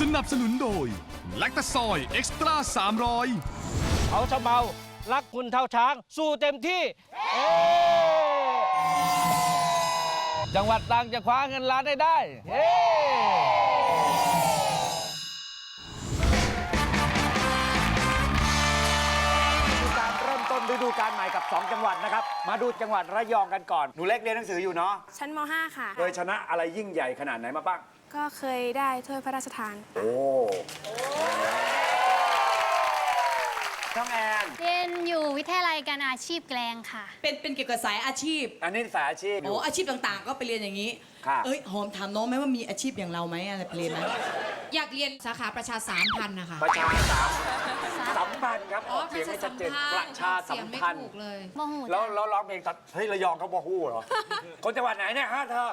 สนับสนุนโดยแลคตาซอยเอ็กซ์ตร้า300เขาชะเมารักคุณเท่าช้าง สู้เต็มที่เอ้จังหวัดตรังจะคว้าเงินล้านได้ได้เอ้คือการเริ่มต้นฤดูกาลใหม่กับ 2 จังหวัดนะครับ มาดูจังหวัดระยองกันก่อน หนูเล็กเรียนหนังสืออยู่เนาะ ชั้นม .5 ค่ะ เคยชนะอะไรยิ่งใหญ่ขนาดไหนมาบ้าง ก็เคยได้ถ้วยพระราชทาน โอ้น้องแอน เรียนอยู่วิทยาลัยการอาชีพแกลงค่ะ เป็นเป็นเกี่ยวกับสายอาชีพ อันนี้สายอาชีพอโอ้ยู่อาชีพต่างๆ ก็ไปเรียนอย่างนี้ ค่ะเอ้ยหอมถามน้องไหมว่ามีอาชีพอย่างเราไหมอะไรไปเรียนไหมอยากเรียนสาขาประชาสามพันธ์นะคะประชาสามสัมพันธ์ครับออกปเสียงระชาให้สัชัมดเจนพันประธ์ชาสัเสียมงไม่พันธ์ถูกเลย โมโหแล้วแล้วร้องเพลงตัดเฮ้ยระยองเขาบอฮู้เหรอ คนจังหวัดไหนเนี่ยฮะเธอ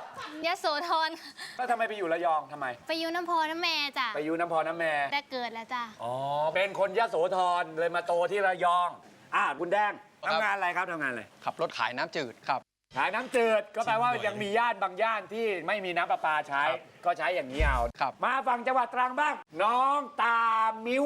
ยโสธรแล้วทำไมไปอยู่ระยองทำไม ไปอยูน้ำพอน้ำแม่จ้ะไปอยู่น้ำพอน้ำแม่ได้เกิดแล้วจ้ะอ๋อ เป็นคนยโสธรเลยมาโตที่ระยอง อ่าคุณแดงทำงานอะไรครับทำงานอะไร ขับรถขายน้ำจืดครับ ขายน้ำจืดก็แปลว่ายังมีย่านบางย่านที่ไม่มีน้ำประปาใช้ครับก็ใช้อย่างนี้เอาครับ มาฝั่งจังหวัดตรังบ้าง น้องตามิ้ว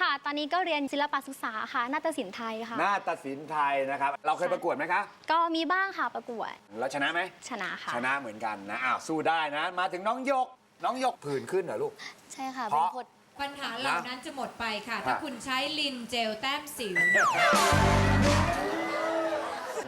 ค่ะ ตอนนี้ก็เรียนศิลปศึกษาค่ะนาฏศิลป์ไทยค่ะนาฏศิลป์ไทยนะครับ เราเคยประกวดไหมคะก็มีบ้างค่ะประกวดเราชนะไหม ชนะค่ะ ชนะเหมือนกันนะอ้าวสู้ได้นะ มาถึงน้องยก น้องยกผื่นขึ้นเหรอลูก ใช่ค่ะ เพเป็นราะพดปัญหาเหล่านั้นจะหมดไปค่ะ ถ้าคุณใช้ลินเจลแต้มสิว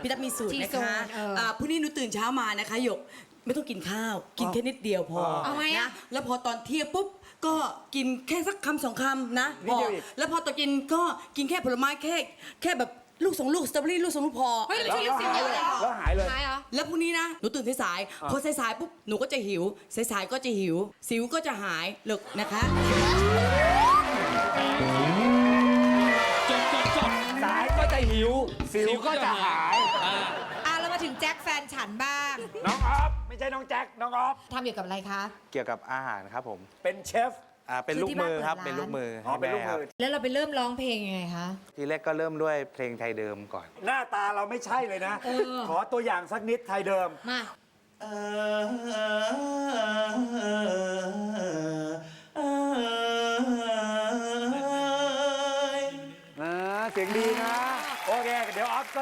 พี่ตั๊กมีสูตรที่นะสูตคะรเอออ่าพรุ่งนี้หนูตื่นเช้ามานะคะหยกไม่ต้องกินข้าว กินแค่นิดเดียวพอเอาไงอะ นะแล้วพอตอนเที่ยงปุ๊บก็กินแค่สักคำสองคำนะนิดพอเดียวอีก แล้วพอตอนกินก็กินแค่ผลไม้แค่แค่แบบลูกสองลูกสตรอเบอรี่ลูกสองลูกพอ เฮ้ยแล้วช่วยลิแล้วสิวหายเยเลอะยเลยแล้วหายเลย หายเหรอ แล้วพรุ่งนี้นะ หนูตื่นสายๆพอสายๆปุ๊บ หนูก็จะหิว สายๆก็จะหิว สิวก็จะหายเลิกนะคะายก็จะหิวสิวก็จะหายอะเรามาถึงแจ็คแฟนฉันบ้างน้องออฟไม่ใช่น้องแจ็คน้องออฟทำเกี่ยวกับอะไรคะ เกี่ยวกับอาหารครับผมเป็นเชฟ อ่าเป็นคือลูกที่มือบ้านครับเปิดร้าน เป็นลูกมืออ๋อให้เป็นลูกแม่ครับมือแล้วเราไปเริ่มร้องเพลงยังไงคะทีแรกก็เริ่มด้วยเพลงไทยเดิมก่อน หน้าตาเราไม่ใช่เลยนะ เออ ขอตัวอย่างสักนิดไทยเดิม มาอ่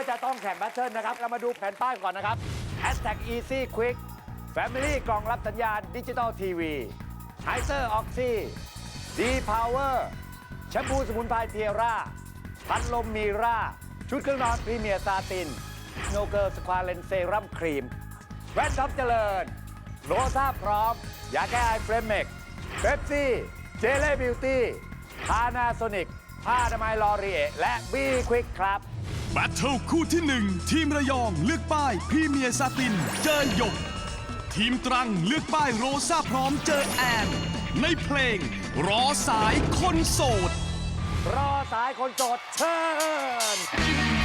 อจะต้องแข่งแบทเทิลนะครับ เรามาดูแผ่นป้ายก่อนนะครับ Hashtag Easy Quick Family กล่องรับสัญญาณดิจิตอลทีวีไฮเซอร์ออกซี่ดีพาวเวอร์แชมพูสมุนไพรเทียร่า พัดลมมีร่า ชุดเครื่องนอนพรีเมียร์ซาตินโนเกิลสควาเลนเซรั่มครีมแว่นท็อปเจริญโรซาพร้อม ยาแก้ไอเฟรมเมกเบปซี่ เจเล่บิวตี้พานาโซนิกผ้าอนามัยลอรีเอและบีควิกครับ แบทเทิลคู่ที่ 1 ทีมระยองเลือกป้ายพรีเมียซาติน เจอหยก ทีมตรังเลือกป้ายโรซาพร้อมเจอแอน ในเพลง รอสายคนโสด รอสายคนโสดเชิญ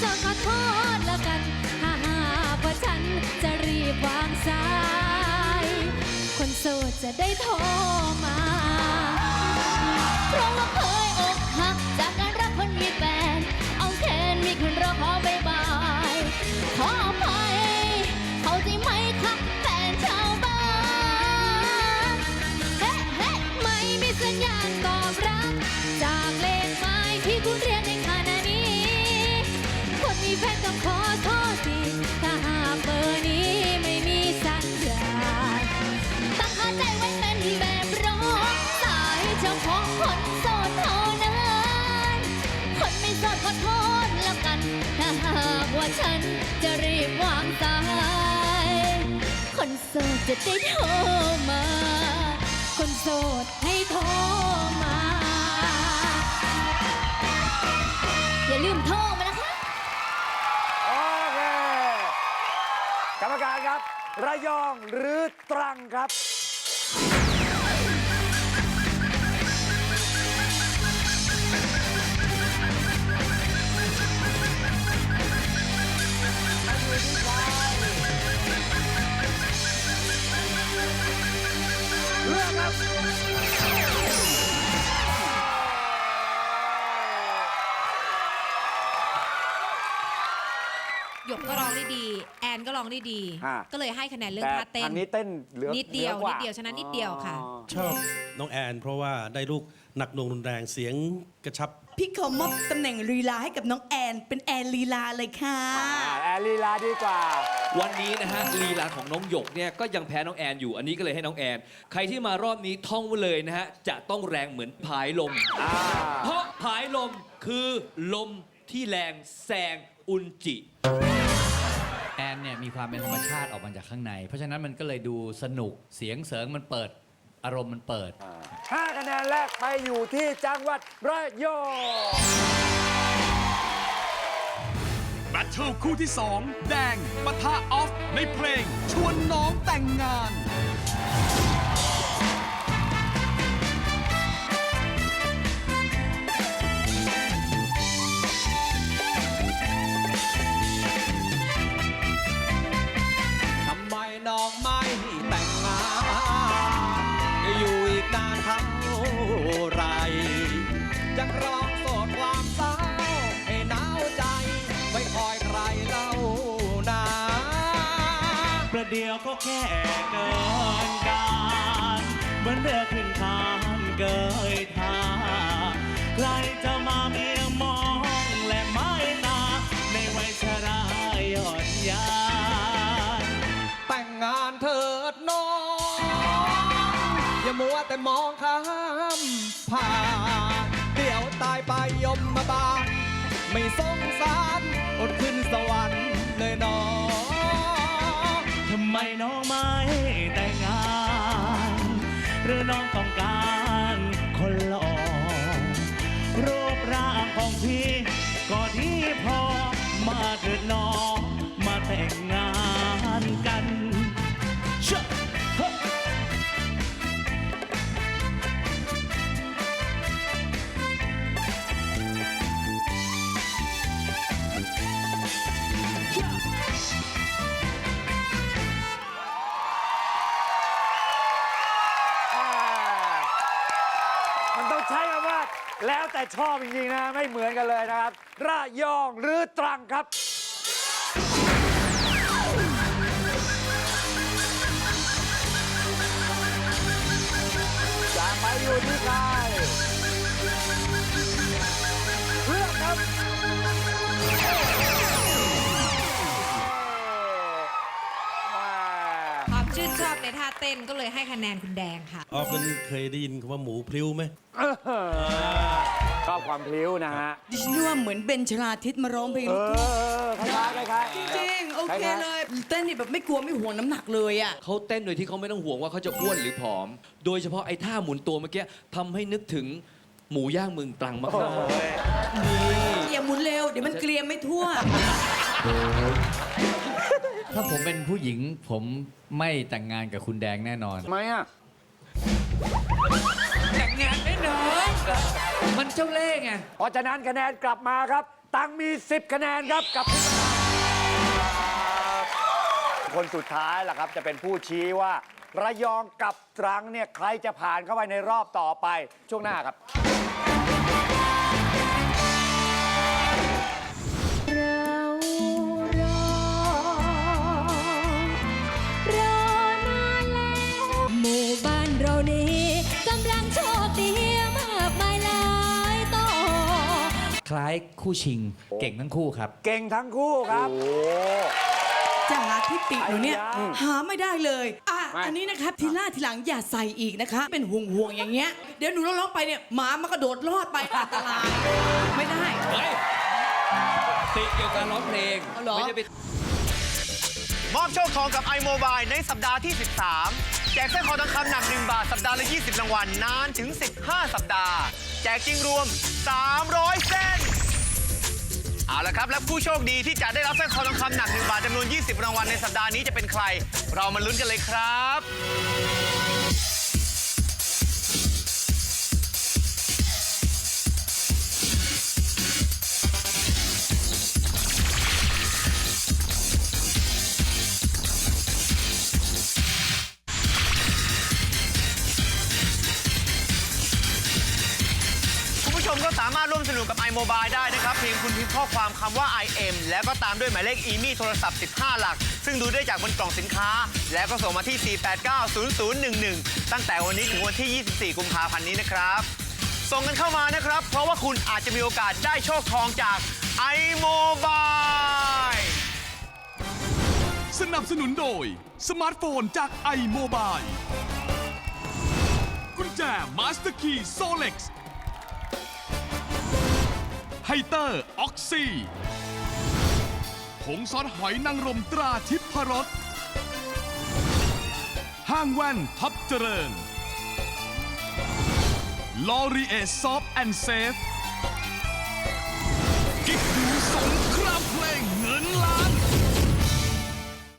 คนไม่โสดขอโทษละกัน ถ้าหากว่าฉันจะรีบวางสาย คนโสดจะได้โทรม ขอโทษแล้วกัน ถ้าหากว่าฉันจะรีบวางสาย คนโสดจะได้โทรมา คนโสดให้โทรมา อย่าลืมโทรมานะคะ โอเค กรรมการครับ ระยองหรือตรังครับ เลือกครับหยกก็ร้องได้ดี แอนก็ร้องได้ดี อ่าก็เลยให้คะแนนเรื่องแต่ท่าเต้น ทางนี้เต้นเหลือนิดเดียวหลือกานิดเดียวฉะนั้นนิดเดียวค่ะ อ๋อ ชอบน้องแอน เพราะว่าได้ลูกหนักหน่วงรุนแรงเสียงกระชับ พี่ขอมอบตำแหน่งลีลาให้กับน้องแอน เป็นแอนลีลาเลยค่ะ อ่าแอลลีลาดีกว่า วันนี้นะฮะลีลาของน้องหยกเนี่ยก็ยังแพ้น้องแอนอยู่อันนี้ก็เลยให้น้องแอน ใครที่มารอบนี้ท่องไว้เลยนะฮะจะต้องแรงเหมือนผายลม อ่า เพราะผายลมคือลมที่แรงแซงอุนจิ แอนเนี่ยมีความเป็นธรรมชาติออกมาจากข้างใน เพราะฉะนั้นมันก็เลยดูสนุกเสียงเสริงมันเปิด อารมณ์มันเปิด ห้าคะแนนแรกไปอยู่ที่จังหวัดระยองแบทเทิลคู่ที่ 2 แดงปะทะออฟ ในเพลง ชวนน้องแต่งงาน ทำไมน้องไม่แเดียวก็แค่เกินการเหมือนเรือขึ้นทางเกยทางใครจะมาเมียมองและไม่นาในวัยชราหย่อนยานแต่งงานเถิดน้อง อย่ามัวแต่มองข้ามผ่านเดี๋ยวตายไปยมมาบานไม่สงสารอดขึ้นสวรรค์ รือน้อง แล้วแต่ชอบจริงๆนะ ไม่เหมือนกันเลยนะครับ ระยองหรือตรังครับ จะไปอยู่ที่ใครเลือกครับแม่ความชื่นชอบในท่าเต้นก็เลยให้คะแนนคุณแดงค่ะ ออฟนั้นเคยได้ยินคำว่าหมูพลิ้วไหม ชอบความพลิ้วนะฮะ ดิฉันว่าเหมือนเบนชลาทิศมาร้องเพลงเอลูกทุ่งอคล้ายๆคล้ายๆ จริงๆโอเคล้ายๆเลย เต้นนี่แบบไม่กลัวไม่ห่วงน้ำหนักเลยอะ เขาเต้นโดยที่เขาไม่ต้องห่วงว่าเขาจะอ้วนหรือผอม โดยเฉพาะไอ้ท่าหมุนตัวเมื่อกี้ทำให้นึกถึงหมูย่างเมืองตรังมากๆนี่ อย่าหมุนเร็ว เดี๋ยวมันเกลียมไม่ทั่ว ถ้าผมเป็นผู้หญิงผมไม่แต่งงานกับคุณแดงแน่นอน ทำไมอะ แต่งงานได้น้อย มันเจ้าเล่ห์ไง เพราะฉะนั้นคะแนนกลับมาครับ ตังมี 10 คะแนนครับกับ คนสุดท้ายล่ะครับจะเป็นผู้ชี้ว่า ระยองกับตรังเนี่ยใครจะผ่านเข้าไปในรอบต่อไปช่วงหน้าครับ คล้ายคู่ชิง เก่งทั้งคู่ครับ เก่งทั้งคู่ครับจะหาทิติหนูเนี่ย ไอ้ยา หาไม่ได้เลย อะไม่อันนี้นะครับทีล่าทีหลังอย่าใส่อีกนะคะ เป็นห่วงห่วงๆอย่างเงี้ย เดี๋ยวหนูร้องๆไปเนี่ยหมามันกระโดดลอดไปอันตราย ไม่ได้ เฮ้ยติเกี่ยวกับการร้องเพลง เอาเหรอ ไม่ได้ไป มอบโชคทองกับ iMobile ในสัปดาห์ที่ 13 แจกสร้อยคอทองคำหนัก 1 บาท สัปดาห์ละ 20 รางวัลนานถึง 15 สัปดาห์ แจกจริงรวม 300 เส้น เอาละครับ และผู้โชคดีที่จะได้รับสร้อยคอทองคำหนัก 1 บาทจำนวน 20 รางวัลในสัปดาห์นี้จะเป็นใคร เรามาลุ้นกันเลยครับ ร่วมบ iMobile ได้นะครับ เพียงคุณพิมพ์ข้อความคำว่า IM แล้วก็ตามด้วยหมายเลขอีมี่โทรศัพท์ 15 หลัก ซึ่งดูได้จากบนกล่องสินค้า แล้วก็ส่งมาที่ 4890011 ตั้งแต่วันนี้ถึงวันที่ 24 กุมภาพันธ์นี้นะครับ ส่งกันเข้ามานะครับ เพราะว่าคุณอาจจะมีโอกาสได้โชคทองจาก iMobile สนับสนุนโดย สมาร์ทโฟนจาก iMobile กุญแจ Master Key Solex ไฮเตอร์ออกซีผงซอสหอยนางรมตราทิพรสห้างแว่นท็อปเจริญลอรีเอซอฟแอนเซฟ